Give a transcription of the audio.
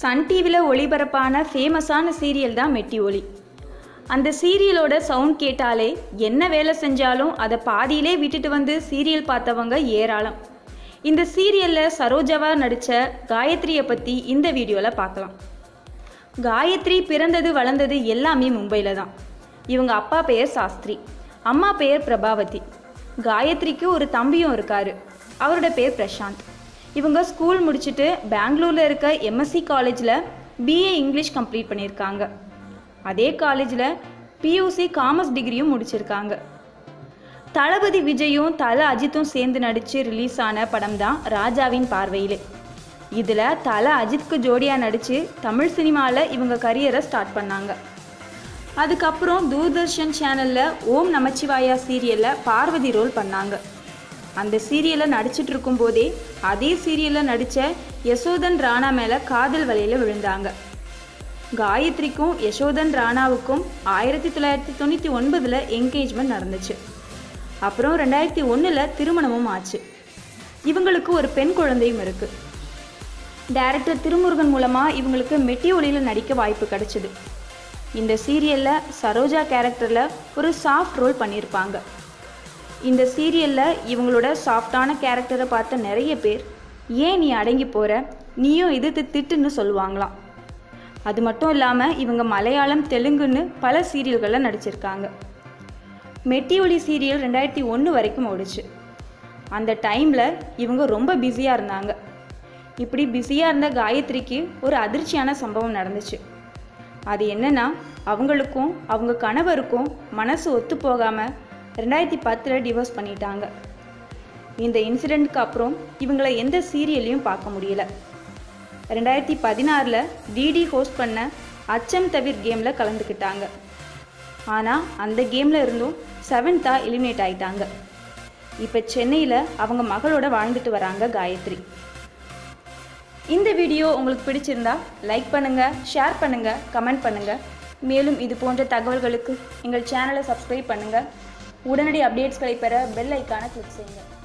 Sun டிவியில் ஒளிபரப்பான ஃபேமஸான சீரியல் தான் மெட்டி ஒலி அந்த சீரியலோட சவுண்ட் கேட்டாலே என்ன வேலை செஞ்சாலும் அதை பாதியிலே விட்டுட்டு வந்து சீரியல் பார்த்தவங்க ஏராளம். இந்த சீரியலில் சரோஜாவா நடித்த காயத்ரியை பற்றி இந்த வீடியோவில் பார்க்கலாம். காயத்ரி பிறந்தது வளர்ந்தது எல்லாமே மும்பையில் தான். இவங்க அப்பா பெயர் சாஸ்திரி அம்மா பெயர் பிரபாவதி. காயத்ரிக்கு ஒரு தம்பியும் இருக்காரு. அவரோட பேர் பிரசாந்த். இவங்க ஸ்கூல் முடிச்சுட்டு பெங்களூரில் இருக்க எம்எஸ்சி காலேஜில் பிஏ இங்கிலீஷ் கம்ப்ளீட் பண்ணியிருக்காங்க. அதே காலேஜில் பியூசி காமர்ஸ் டிகிரியும் முடிச்சிருக்காங்க. தளபதி விஜயும் தல அஜித்தும் சேர்ந்து நடித்து ரிலீஸ் ஆன படம் தான் ராஜாவின் பார்வையிலே. இதில் தல அஜித்க்கு ஜோடியாக நடித்து தமிழ் சினிமாவில் இவங்க கரியரை ஸ்டார்ட் பண்ணாங்க. அதுக்கப்புறம் தூர்தர்ஷன் சேனலில் ஓம் நமச்சிவாயா சீரியலில் பார்வதி ரோல் பண்ணாங்க. அந்த சீரியலில் நடிச்சிட்டு இருக்கும்போதே அதே சீரியலில் நடித்த யசோதன் ராணா மேலே காதல் வலையில் விழுந்தாங்க. காயத்ரிக்கும் யசோதன் ராணாவுக்கும் ஆயிரத்தி தொள்ளாயிரத்தி தொண்ணூற்றி ஒன்பதில் என்கேஜ்மெண்ட் நடந்துச்சு. அப்புறம் ரெண்டாயிரத்தி ஒன்றில் திருமணமும் ஆச்சு. இவங்களுக்கு ஒரு பெண் குழந்தையும் இருக்குது டைரக்டர் திருமுருகன் மூலமாக இவங்களுக்கு மெட்டி ஒளியில் நடிக்க வாய்ப்பு கிடைச்சிது. இந்த சீரியலில் சரோஜா கேரக்டரில் ஒரு சாஃப்ட் ரோல் பண்ணியிருப்பாங்க இந்த சீரியலில் இவங்களோட சாஃப்டான கேரக்டரை பார்த்த நிறைய பேர் ஏன் நீ அடங்கி போகிற நீயும் இது திட்டுன்னு சொல்லுவாங்களாம். அது மட்டும் இல்லாமல் இவங்க மலையாளம் தெலுங்குன்னு பல சீரியல்களில் நடிச்சிருக்காங்க. மெட்டி ஒளி சீரியல் ரெண்டாயிரத்தி ஒன்று வரைக்கும் ஓடிச்சு. அந்த டைமில் இவங்க ரொம்ப பிஸியாக இருந்தாங்க. இப்படி பிஸியாக இருந்த காயத்ரிக்கு ஒரு அதிர்ச்சியான சம்பவம் நடந்துச்சு. அது என்னென்னா அவங்களுக்கும் அவங்க கணவருக்கும் மனசு ஒத்து போகாமல் ரெண்டாயிரத்தி பத்தில் டிவோர்ஸ் பண்ணிட்டாங்க. இந்த இன்சிடெண்ட்க்கு அப்புறம் இவங்களை எந்த சீரியல்லையும் பார்க்க முடியல. ரெண்டாயிரத்தி பதினாறில் டிடி ஹோஸ்ட் பண்ண அச்சம் தவிர் கேமில் கலந்துக்கிட்டாங்க. ஆனால் அந்த கேமில் இருந்தும் செவன்த்தாக எலிமினேட் ஆயிட்டாங்க. இப்போ சென்னையில் அவங்க மகளோட வாழ்ந்துட்டு வராங்க காயத்ரி. இந்த வீடியோ உங்களுக்கு பிடிச்சிருந்தா லைக் பண்ணுங்கள் ஷேர் பண்ணுங்கள் கமெண்ட் பண்ணுங்கள் மேலும் இது போன்ற தகவல்களுக்கு எங்கள் சேனலை சப்ஸ்கிரைப் பண்ணுங்கள் உடனடி அப்டேட்ஸ்களை பெற பெல் ஐக்கானை கிளிக் செய்யுங்கள்